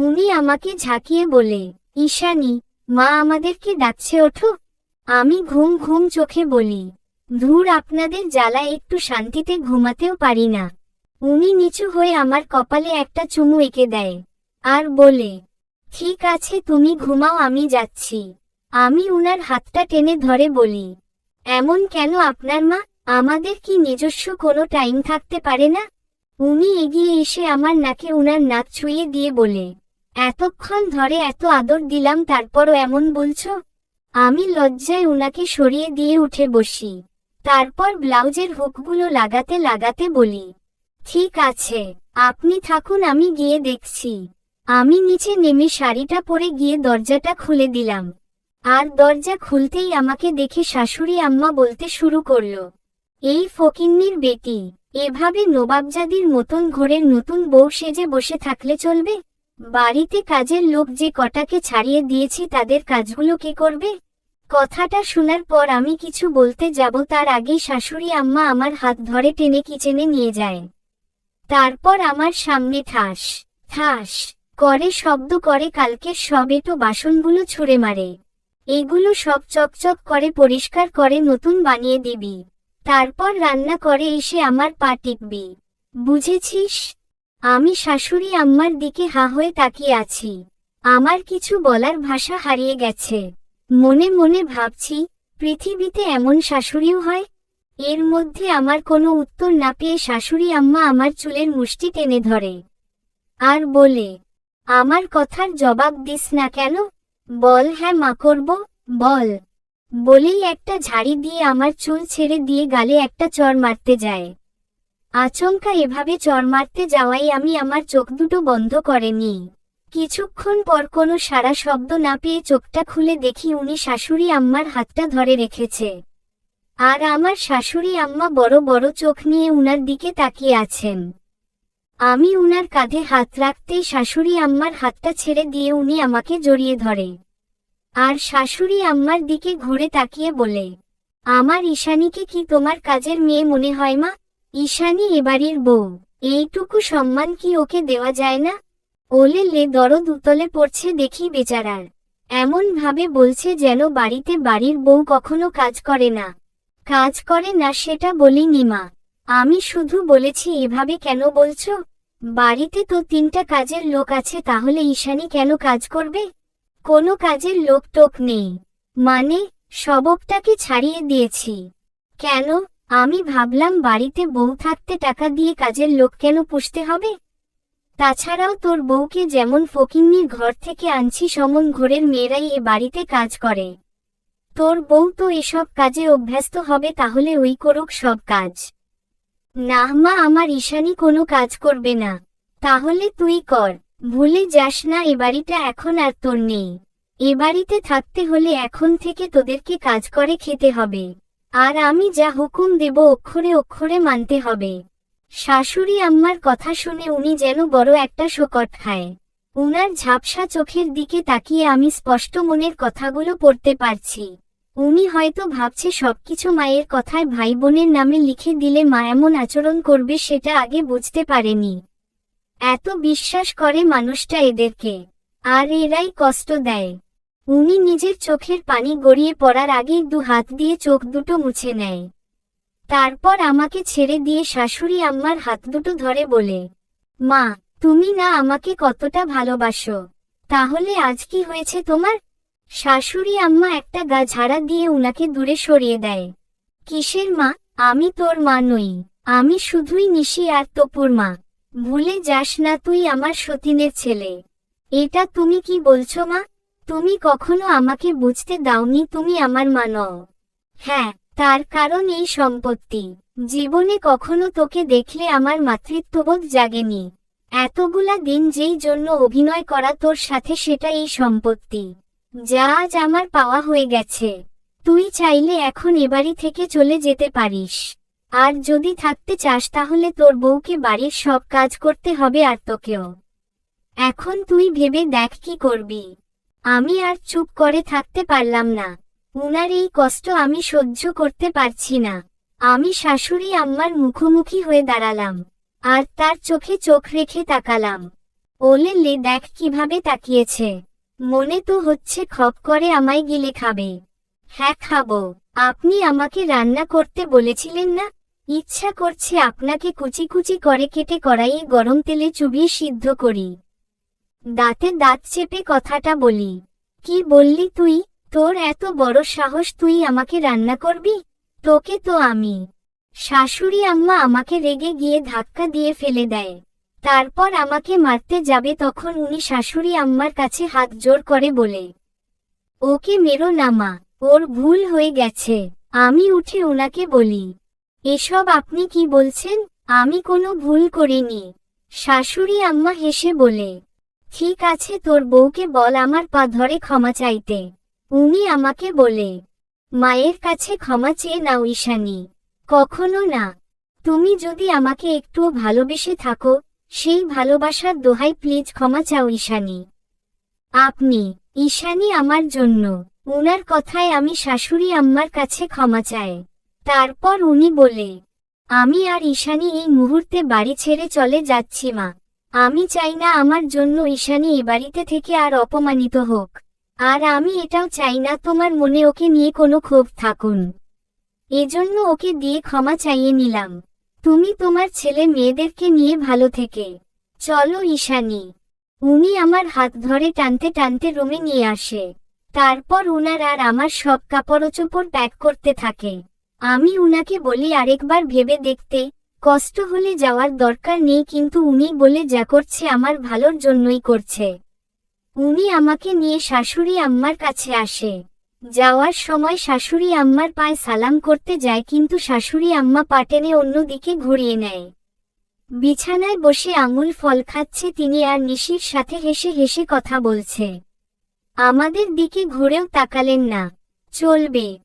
উনি আমাকে ঝাঁকিয়ে বলে ঈশানী, মা আমাদেরকে ডাকছে, ওঠো। আমি ঘুম ঘুম চোখে বলি, ধুর আপনাদের জ্বালা একটু শান্তিতে ঘুমাতেও পারি না। উনি নিচু হয়ে আমার কপালে একটা চুমু এঁকে দেয় আর বলে, ঠিক আছে তুমি ঘুমাও, আমি যাচ্ছি। আমি উনার হাতটা টেনে ধরে বলি, এমন কেন আপনার মা? আমাদের কি নিজস্ব কোনো টাইম থাকতে পারে না? উনি এগিয়ে এসে আমার নাকে উনার নাক ছুঁয়ে দিয়ে বলে এতক্ষণ ধরে এত আদর দিলাম, তারপরও এমন বলছো? আমি লজ্জায় উনাকে সরিয়ে দিয়ে উঠে বসি। তারপর ব্লাউজের হুকগুলো লাগাতে লাগাতে বলি, ঠিক আছে, আপনি থাকুন, আমি গিয়ে দেখছি। আমি নিচে নেমে শাড়িটা পরে গিয়ে দরজাটা খুলে দিলাম। আর দরজা খুলতেই আমাকে দেখে শাশুড়ি আম্মা বলতে শুরু করল, এই ফকিন্নির বেটি, এভাবে নবাবজাদির মতন ঘোরের নতুন বউ সেজে বসে থাকলে চলবে? বাড়িতে কাজের লোক যে কটাকে ছাড়িয়ে দিয়েছি তাদের কাজগুলো কে করবে? কথাটা শোনার পর আমি কিছু বলতে যাব, তার আগেই শাশুড়ি আম্মা আমার হাত ধরে টেনে কিচেনে নিয়ে যায়। তারপর আমার সামনে ঠাস ঠাস, করে শব্দ করে কালকের সব এটো বাসনগুলো ছুঁড়ে মারে। এগুলো সব চকচক করে পরিষ্কার করে নতুন বানিয়ে দিবি। তারপর রান্না করে এসে আমার পা টিপবি। বুঝেছিস? আমি শাশুড়ি আম্মার দিকে হা হয়ে তাকিয়ে আছি। আমার কিছু বলার ভাষা হারিয়ে গেছে। মনে মনে ভাবছি, পৃথিবীতে এমন শাশুড়িও হয়? এর মধ্যে আমার কোনো উত্তর না পেয়ে শাশুড়ি আম্মা আমার চুলের মুষ্টি টেনে ধরে। আর বলে, আমার কথার জবাব দিস না কেন? বল হ্যাঁ মা করব, বল। বলেই একটা ঝাড়ি দিয়ে আমার চুল ছেড়ে দিয়ে গালে একটা চর মারতে যায়। আচমকা এভাবে চর মারতে যাওয়াই আমি আমার চোখ দুটো বন্ধ করেনি। কিছুক্ষণ পর কোনো সারা শব্দ না পেয়ে চোখটা খুলে দেখি উনি শাশুড়ি আম্মার হাতটা ধরে রেখেছে। আর আমার শাশুড়ি আম্মা বড় বড় চোখ নিয়ে উনার দিকে তাকিয়ে আছেন। আমি উনার কাঁধে হাত রাখতেই শাশুড়ি আম্মার হাতটা ছেড়ে দিয়ে উনি আমাকে জড়িয়ে ধরে। আর শাশুড়ি আম্মার দিকে ঘুরে তাকিয়ে বলে, আমার ঈশানীকে কি তোমার কাজের মেয়ে মনে হয় মা? ঈশানী এবাড়ির বউ, এইটুকু সম্মান কি ওকে দেওয়া যায় না? ওলে লে দরদ উতলে পড়ছে দেখি বেচারার। এমন ভাবে বলছে যেন বাড়িতে বাড়ির বউ কখনো কাজ করে না। কাজ করে না সেটা বলিনি মা। আমি শুধু বলেছি এভাবে কেন বলছো? বাড়িতে তো তিনটা কাজের লোক আছে তাহলে ঈশানী কেন কাজ করবে? কোনো কাজের লোক টোক নেই। মানে সবকটাকে ছাড়িয়ে দিয়েছি। কেন? আমি ভাবলাম বাড়িতে বউ থাকতে টাকা দিয়ে কাজের লোক কেন পুষতে হবে? তাছাড়াও তোর বউকে যেমন ফকিন্নির ঘর থেকে আনছি, সমন ঘোরের মেয়েরাই এ বাড়িতে কাজ করে। তোর বউ তো এসব কাজে অভ্যস্ত হবে, তাহলে ওই করুক সব কাজ। না মা, আমার ঈশানি কোনো কাজ করবে না। তাহলে তুই কর। ভুলে যাস না, এ বাড়িটা এখন আর তোর নেই। এ বাড়িতে থাকতে হলে এখন থেকে তোদেরকে কাজ করে খেতে হবে। আর আমি যা হুকুম দেব অক্ষরে অক্ষরে মানতে হবে। শাশুড়ি আম্মার কথা শুনে উনি যেন বড় একটা শোকট খায়। উনার ঝাপসা চোখের দিকে তাকিয়ে আমি স্পষ্ট মনের কথাগুলো পড়তে পারছি। উনি হয়তো ভাবছে সবকিছু মায়ের কথায় ভাই বোনের নামে লিখে দিলে মা এমন আচরণ করবে সেটা আগে বুঝতে পারেনি। এত বিশ্বাস করে মানুষটা এদেরকে। আর এরাই কষ্ট দেয়। উনি নিজের চোখের পানি গড়িয়ে পড়ার আগেই দু হাত দিয়ে চোখ দুটো মুছে নেয়। তারপর আমাকে ছেড়ে দিয়ে শাশুড়ি আম্মার হাত দুটো ধরে বলে, মা, তুমি না আমাকে কতটা ভালোবাসো, তাহলে আজ কি হয়েছে তোমার? শাশুড়ি আম্মা একটা গা ঝাড়া দিয়ে উনাকে দূরে সরিয়ে দেয়, কিসের মা? আমি তোর মা নই, আমি শুধুই নিশি আর তপুর মা। ভুলে যাস না তুই আমার সতীনের ছেলে। এটা তুমি কি বলছো মা? তুমি কখনো আমাকে বুঝতে দাওনি তুমি আমার মা হ্যাঁ তার কারণ এই সম্পত্তি। জীবনে কখনো তোকে দেখলে আমার মাতৃত্ববোধ জাগেনি। এতগুলা দিন যেই জন্য অভিনয় করা তোর সাথে সেটা এই সম্পত্তি। যা আজ আমার পাওয়া হয়ে গেছে। তুই চাইলে এখন এবাড়ি থেকে চলে যেতে পারিস। আর যদি থাকতে চাস তাহলে তোর বউকে বাড়ির সব কাজ করতে হবে আর তোকেও। এখন তুই ভেবে দেখ কি করবি। আমি আর চুপ করে থাকতে পারলাম না। উনার এই কষ্ট আমি সহ্য করতে পারছি না। আমি শাশুড়ি আম্মার মুখোমুখি হয়ে দাঁড়ালাম। আর তার চোখে চোখ রেখে তাকালাম। ওলে লে, দেখ কীভাবে তাকিয়েছে। মনে তো হচ্ছে খপ করে আমায় গিলে খাবে। হ্যাঁ খাব। আপনি আমাকে রান্না করতে বলেছিলেন না? ইচ্ছা করছে আপনাকে কুচি কুচি করে কেটে কড়াইয়ে গরম তেলে চুবিয়ে সিদ্ধ করি। দাঁতে দাঁত চেপে কথাটা বলি। কি বললি তুই? তোর এত বড় সাহস তুই আমাকে রান্না করবি? তোকে তো আমি। শাশুড়ি আম্মা আমাকে রেগে গিয়ে ধাক্কা দিয়ে ফেলে দেয়। তারপর আমাকে মারতে যাবে তখন উনি শাশুড়ি আম্মার কাছে হাত জোর করে বলে, ওকে মেরো না মা, ওর ভুল হয়ে গেছে। আমি উঠে ওনাকে বলি, এসব আপনি কি বলছেন? আমি কোনো ভুল করিনি। শাশুড়ি আম্মা হেসে বলে ঠিক আছে, তোর বউকে বল আমার পা ধরে ক্ষমা চাইতে। উনি আমাকে বলে, মায়ের কাছে ক্ষমা চেয়ে নাও ঈশানী। কখনো না। তুমি যদি আমাকে একটুও ভালোবেসে থাকো, সেই ভালোবাসার দোহাই প্লিজ ক্ষমা চাও ঈশানী। আপনি, ঈশানী আমার জন্য, উনার কথায় আমি শাশুড়ি আম্মার কাছে ক্ষমা চাই। তারপর উনি বলে, আমি আর ঈশানী এই মুহূর্তে বাড়ি ছেড়ে চলে যাচ্ছি মা। আমি চাই না আমার জন্য ঈশানী এ বাড়িতে থেকে আর অপমানিত হোক। আর আমি এটাও চাই না তোমার মনে ওকে নিয়ে কোনো ক্ষোভ থাকুন। এজন্য ওকে দিয়ে ক্ষমা চাইয়ে নিলাম। তুমি তোমার ছেলে মেয়েদেরকে নিয়ে ভালো থেকে। চলো ঈশানী। উনি আমার হাত ধরে টানতে টানতে রুমে নিয়ে আসে। তারপর উনার আর আমার সব কাপড়চোপড় প্যাক করতে থাকে। আমি উনাকে বলি আরেকবার ভেবে দেখতে কষ্ট হলে যাওয়ার দরকার নেই কিন্তু উনি বলে যা করছে আমার ভালোর জন্যই করছে। উনি আমাকে নিয়ে শাশুড়ি আম্মার কাছে আসে। যাওয়ার সময় শাশুড়ি আম্মার পায়ে সালাম করতে যায় কিন্তু শাশুড়ি আম্মা পাটেনে অন্যদিকে ঘুরিয়ে নেয়। বিছানায় বসে আঙুল ফল খাচ্ছে তিনি আর নিশির সাথে হেসে হেসে কথা বলছে। আমাদের দিকে ঘুরেও তাকালেন না। চলবে।